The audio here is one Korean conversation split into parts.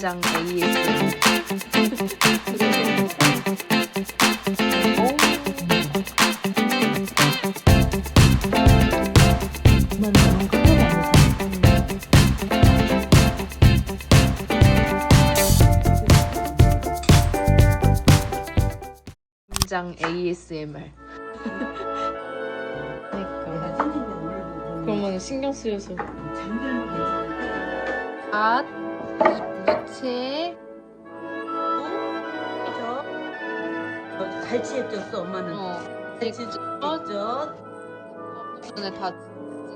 김장 ASMR. 김장 ASMR. 그러면 신경 쓰여서. 갓, 무채, 갈치액 쪘어 엄마는 어, 갈치 어? 쪘 전에 다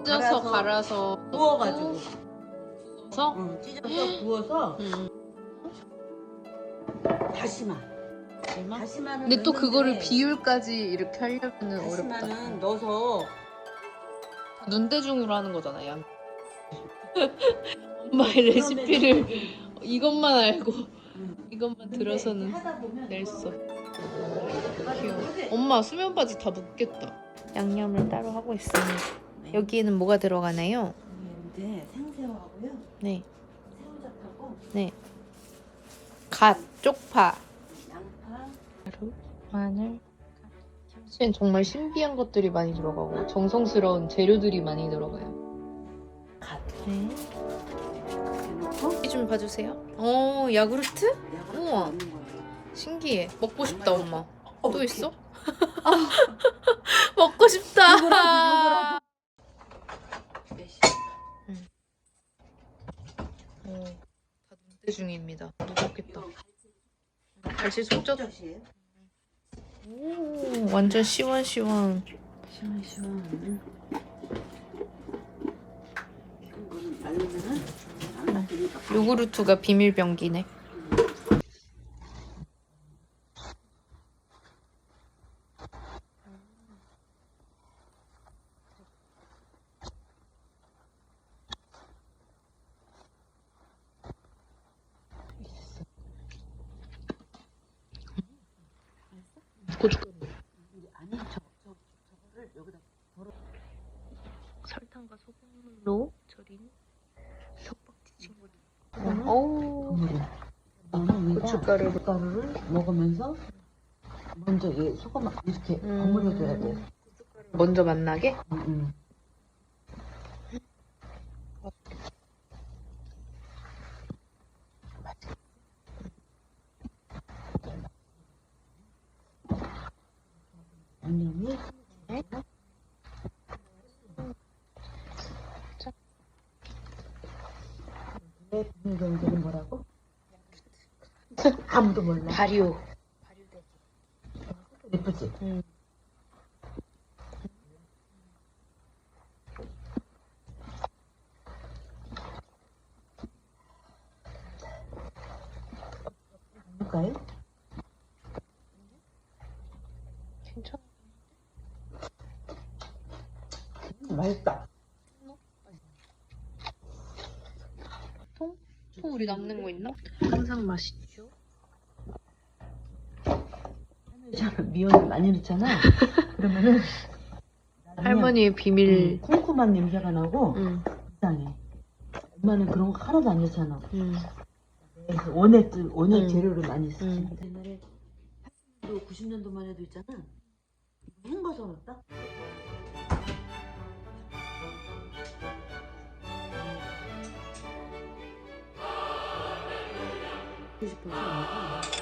찢어서 갈아서 갈아서 구워가지고 서 응, 찢어서 구워서 응. 다시마 얼마? 다시마는 근데 또 넣는데 그거를 비율까지 이렇게 하려면 어렵다. 다시마는 넣어서 눈대중으로 하는 거잖아, 양. 엄마의 레시피를 이것만 알고 응. 이것만 근데 들어서는 낼 수. 귀여워. 엄마 수면 바지 다 묻겠다. 양념을 따로 하고 있습니다. 여기에는 뭐가 들어가나요? 이제 생새우하고요 네, 새우젓하고 갓, 쪽파, 양파 가루, 마늘. 김치엔 정말 신비한 것들이 많이 들어가고 정성스러운 재료들이 많이 들어가요. 갓 네. 이렇게 넣고 이좀 봐주세요. 어, 야구르트? 야구르트 우와. 넣는 거예요. 신기해. 먹고 싶다, 엄마. 어, 또 어떡해. 있어? 먹고 싶다. 요거라도, 몇시? 어, 다 눈대 중입니다. 무겁겠다. 이거 갈치 속젓. 오, 완전 시원시원. 시원시원 이거는 요구르트가 비밀병기네. 설탕과 소금물로 절인. 오. 나는 위에다 고춧가루를. 고춧가루를 먹으면서 먼저 이 소금 이렇게 음. 버무려줘야 돼. 먼저 만나게? 응, 응. 양념이 내 비밀병기는 뭐라고? 아무도 몰라. 발효. 예쁘지? 음. 볼까요? 괜찮아. 음, 맛있다. 통? 통 우리 남는 거 있나? 항상 맛있죠. 참 미원을 많이 넣잖아. 그러면은 할머니의 비밀. 음, 쿰쿰한 냄새가 나고 응. 이상해. 엄마는 그런 거 하나도 안 넣잖아. 응. 그래서 원액 원액 음. 재료를 많이 쓰지. 음. 옛날에 80년도 90년도만 해도 있잖아. 헹궈서 넣었다. 싶어서